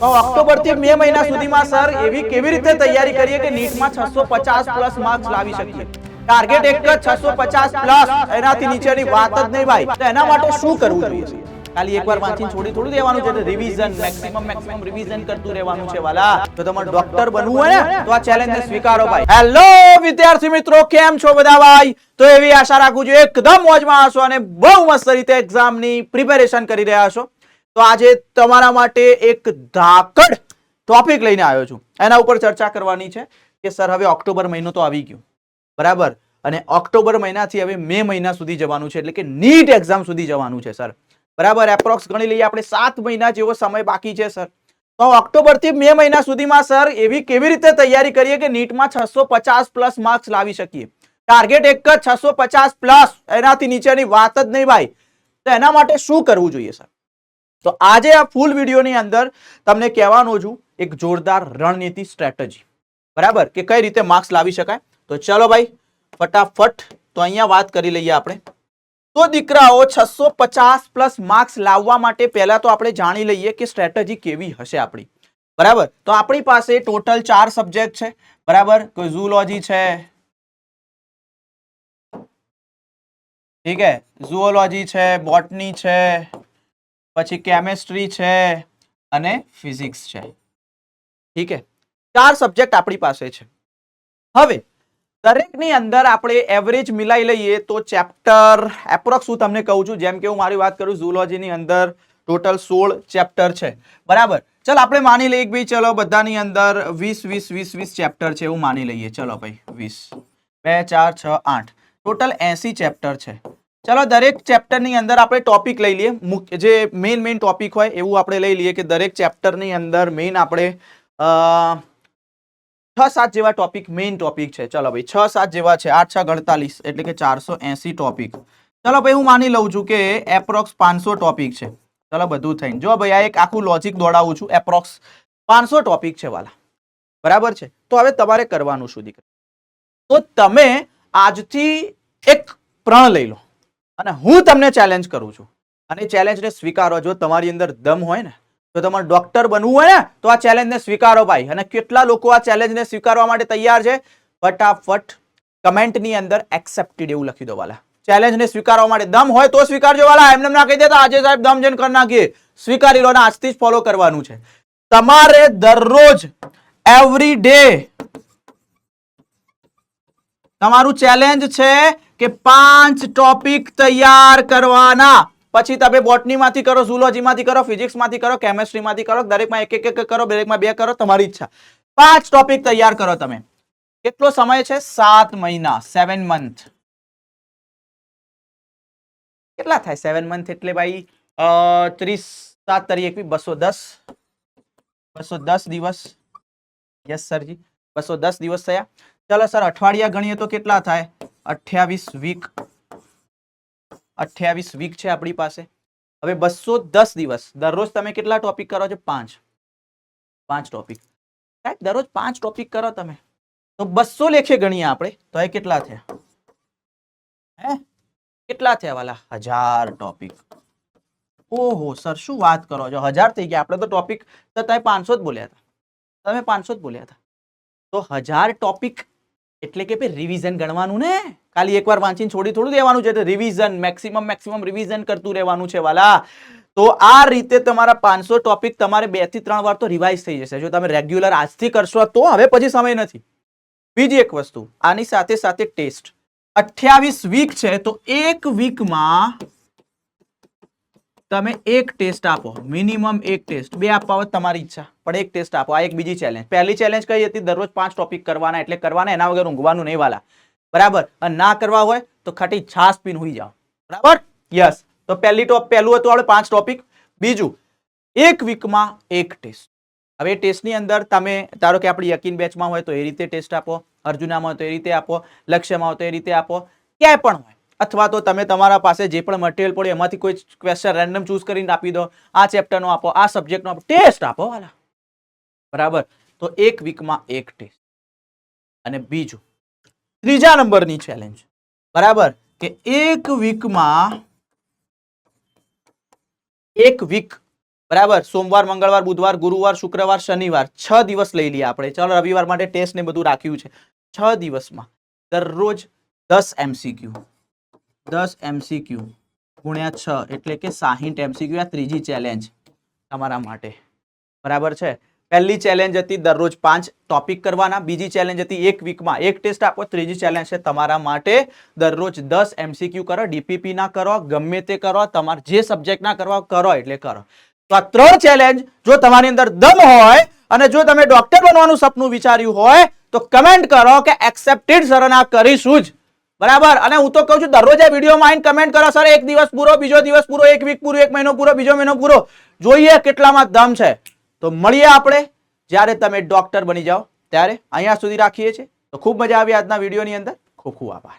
ઓક્ટોબરથી મે મહિના સુધીમાં, સર, એવી કેવી રીતે તૈયારી કરીએ કે નીટમાં છસો પચાસ પ્લસ માર્ક્સ લાવી શકીએ? ટાર્ગેટ એક જ છસો પચાસ પ્લસ, એનાથી નીચેની વાત જ નહીં ભાઈ. એના માટે શું કરવું જોઈએ? ખાલી એકવાર વાંચીને છોડી થોડું દેવાનું છે રિવિઝન મેક્સિમમ મેક્સિમમ રિવિઝન કરતું રહેવાનું છે, વાલા. તો તમારે ડોક્ટર બનવું હોય ને, તો આ ચેલેન્જ ને સ્વીકારો ભાઈ. હેલો વિદ્યાર્થી મિત્રો, કેમ છો બધા ભાઈ? તો એવી આશા રાખું છું, એકદમ મોજમાં હશો અને બહુ મસ્ત રીતે એક્ઝામની પ્રિપેરેશન કરી રહ્યા છો. તો આજે તમારા માટે એક ધાકડ ટોપિક લઈને આવ્યો છું. એના ઉપર ચર્ચા કરવાની છે કે સર, હવે ઓક્ટોબર મહિનો તો આવી ગયો. બરાબર? અને ઓક્ટોબર મહિનાથી હવે મે મહિના સુધી જવાનું છે, એટલે કે નીટ એક્ઝામ સુધી જવાનું છે, સર. બરાબર? એપ્રોક્સ ગણી લઈએ, આપણે સાત મહિના જેવો સમય બાકી છે, સર. તો ઓક્ટોબરથી મે મહિના સુધીમાં, સર, એવી કેવી રીતે તૈયારી કરીએ કે નીટમાં છસો પચાસ પ્લસ માર્ક્સ લાવી શકીએ? ટાર્ગેટ એક જ છસો પચાસ પ્લસ એનાથી નીચેની વાત જ નહીં, ભાઈ. તો એના માટે શું કરવું જોઈએ, સર? તો આજે આ ફૂલ વિડીયોની અંદર તમને કહેવાનો છું, એક જોરદાર રણનીતિ સ્ટ્રેટેજી બરાબર? કે કઈ રીતે માર્ક્સ લાવી શકાય? તો ચલો ભાઈ, ફટાફટ તો અહીંયા વાત કરી લઈએ આપણે. તો દીકરાઓ, છસો પ્લસ માર્ક્સ લાવવા માટે પહેલા તો આપણે જાણી લઈએ કે સ્ટ્રેટેજી કેવી હશે આપણી. બરાબર? તો આપણી પાસે ટોટલ ચાર સબ્જેક્ટ છે. બરાબર? કોઈ ઝૂલોજી છે. ઠીક હે ઝુઓલોજી છે બોટની છે. પછી કેમેસ્ટ્રી છે અને ફિઝિક્સ છે. ઠીક છે? ચાર સબ્જેક્ટ આપણી પાસે છે. હવે, દરેકની અંદર આપણે એવરેજ મિલાઈ લઈએ તો ચેપ્ટર એપ્રોક્સ હું તમને કહું છું, જેમ કે હું મારી વાત કરું ઝૂલોજીની અંદર ટોટલ સોળ ચેપ્ટર છે. બરાબર? ચલ, આપણે માની લઈએ કે ભાઈ, ચલો, બધાની અંદર વીસ વીસ વીસ વીસ ચેપ્ટર છે એવું માની લઈએ. ચલો ભાઈ, વીસ. બે, ચાર, છ, આઠ. ટોટલ એસી ચેપ્ટર છે. ચલો, દરેક ચેપ્ટરની અંદર આપણે ટોપિક લઈ લઈએ. જે મેઇન મેઇન ટોપિક હોય એવું આપણે લઈ લઈએ કે દરેક ચેપ્ટરની અંદર મેઇન આપણે છ, સાત જેવા ટોપિક મેઇન ટોપિક છે. ચલો ભાઈ, છ, સાત જેવા છે. આઠ, છ, અડતાલીસ એટલે કે ચારસો એસી ટોપિક ચલો ભાઈ, હું માની લઉં છું કે એપ્રોક્સ પાંચસો ટોપિક છે. ચલો, બધું થઈને. જો ભાઈ, આ એક આખું લોજિક દોડાવું છું. એપ્રોક્સ પાંચસો ટોપિક છે વાલા. બરાબર છે? તો હવે તમારે કરવાનું શું, દીકરા? તો તમે આજથી એક પ્રણ લઈ લો. અને હું તમને ચેલેન્જ કરું છું. અને ચેલેન્જને સ્વીકારો. જો તમારી અંદર દમ હોય ને, તો તમારે ડોક્ટર બનવું હોય ને, તો આ ચેલેન્જને સ્વીકારો ભાઈ. અને કેટલા લોકો આ ચેલેન્જને સ્વીકારવા માટે તૈયાર છે? ફટાફટ કમેન્ટની અંદર એક્સેપ્ટેડ એવું લખી દો વાલા. ચેલેન્જને સ્વીકારવા માટે દમ હોય તો સ્વીકારજો વાલા. એમને એમ ના કહી દેતા, આજે સાહેબ દમ જન કરી નાખીએ. સ્વીકારી લો ને, આજથી જ ફોલો કરવાનું છે. તમારે દરરોજ એવરી ડે તમારું ચેલેન્જ છે કે પાંચ ટોપિક તૈયાર કરવાના. પછી તમે બોટનીમાંથી કરો, ઝુલોજીમાંથી કરો ફિઝિક્સમાંથી કરો, કેમેસ્ટ્રીમાંથી કરો, દરેકમાં એક એક એક કરો, દરેકમાં બે કરો, તમારી ઈચ્છા. પાંચ ટોપિક તૈયાર કરો તમે. કેટલો સમય છે? સાત મહિના સેવન મંથ કેટલા થાય સેવન મંથ એટલે ભાઈ ત્રીસ, સાત તારીખ બસો દસ. બસો દસ દિવસ. યસ સરજી બસો દસ દિવસ થયા. ચલો સર અઠવાડિયા ગણીએ તો કેટલા થાય? અઠ્યાવીસ વીક અઠ્યાવીસ વીક છે આપણી પાસે. હવે બસો દસ દિવસ, દરરોજ તમે કેટલા ટોપિક કરો છો? પાંચ. પાંચ ટોપિક સાહેબ, દરરોજ પાંચ ટોપિક કરો તમે. તો બસો લેખે ગણીએ આપણે. તો એ કેટલા થયા? હે? કેટલા થયા વાલા? હજાર ટોપિક ઓહો, સર, શું વાત કરો છો? હજાર થઈ ગયા. આપણે તો ટોપિક તો તમે પાંચસો જ બોલ્યા હતા. તમે પાંચસો જ બોલ્યા હતા. તો હજાર ટોપિક એટલે કે ભાઈ રિવિઝન ગણવાનું ને? ખાલી એકવાર વાંચીને છોડી થોડું દેવાનું છે. રિવિઝન મેક્સિમમ મેક્સિમમ રિવિઝન કરતું રહેવાનું છે, વાલા. તો આ રીતે તમારા પાંચસો ટોપિક તમારે બેથી ત્રણ વાર તો રિવાઇઝ થઈ જશે. જો તમે રેગ્યુલર આજથી કરશો તો હવે પછી સમય નથી. બીજી એક વસ્તુ, આની સાથે સાથે ટેસ્ટ. અઠ્યાવીસ વીક છે, તો એક વીકમાં તમે એક ટેસ્ટ આપો, મિનિમમ એક ટેસ્ટ. બે આપવા તમારી ઈચ્છા, પણ એક ટેસ્ટ આપો. આ એક બીજી ચેલેન્જ પહેલી ચેલેન્જ કઈ હતી? દરરોજ પાંચ ટોપિક કરવાના એટલે કરવાના, એના વગર ઊંઘવાનું નહીં વાલા. બરાબર? અને ના કરવા હોય તો ખાટી છાસ પીને હોઈ જાઓ. બરાબર? યસ. તો પહેલી ટોપ પહેલું હતું આપણે પાંચ ટોપિક બીજું, એક વીકમાં એક ટેસ્ટ. હવે ટેસ્ટની અંદર તમે, ધારો કે આપણી યકીન બેચમાં હોય તો એ રીતે ટેસ્ટ આપો, અર્જુનામાં હોય તો એ રીતે આપો, લક્ષ્યમાં હોય તો એ રીતે આપો, ક્યાંય પણ હોય. અથવા તો તમે તમારા પાસે જે પણ મટીરિયલ પડે એમાંથી કોઈ ક્વેશ્ચન રેન્ડમ ચૂઝ કરીને આપી દો. આ ચેપ્ટરનો આપો, આ સબ્જેક્ટનો આપો. ટેસ્ટ આપો, વાલા. બરાબર? તો એક વીકમાં એક ટેસ્ટ અને બીજું, ત્રીજા નંબરની ચેલેન્જ બરાબર? કે એક વીકમાં એક વીક બરાબર? સોમવાર, મંગળવાર, બુધવાર, ગુરુવાર, શુક્રવાર, શનિવાર, છ દિવસ લઈ લઈએ આપણે. ચાલો, રવિવાર માટે ટેસ્ટ ને બધું રાખ્યું છે. છ દિવસમાં દરરોજ દસ એમસીક્યુ દસ એમસીક્યુ ગુણ્યા છ એટલે કે સાહીઠ એમસીક્યુ આ ત્રીજી ચેલેન્જ તમારા માટે. બરાબર છે? પહેલી ચેલેન્જ હતી દરરોજ પાંચ. ટોપિક કરવાના. બીજી ચેલેન્જ હતી એક વીકમાં એક ટેસ્ટ આપો, ત્રીજી ચેલેન્જ છે તમારા માટે. દરરોજ દસ એમસીક્યુ કરો ડીપીપી ના કરો, ગમે તે કરો, તમારે જે સબ્જેક્ટ ના કરવા કરો એટલે કરો. તો આ ત્રણ ચેલેન્જ જો તમારી અંદર દમ હોય અને જો તમે ડોક્ટર બનવાનું સપનું વિચાર્યું હોય, તો કમેન્ટ કરો કે એક્સેપ્ટેડ સર આ કરીશું જ. બરાબર? અને હું તો કહું છું, દરરોજ આ વિડીયોમાં કમેન્ટ કરો, સર, એક દિવસ પૂરો, બીજો દિવસ પૂરો, એક વીક પૂરો, એક મહિનો પૂરો, બીજો મહિનો પૂરો. જોઈએ કેટલામાં દમ છે. તો મળીએ આપણે જ્યારે તમે ડોક્ટર બની જાઓ, ત્યારે અહીંયા સુધી રાખીએ છીએ. તો ખૂબ મજા આવી આજના વિડીયોની અંદર. ખૂબ ખૂબ આભાર.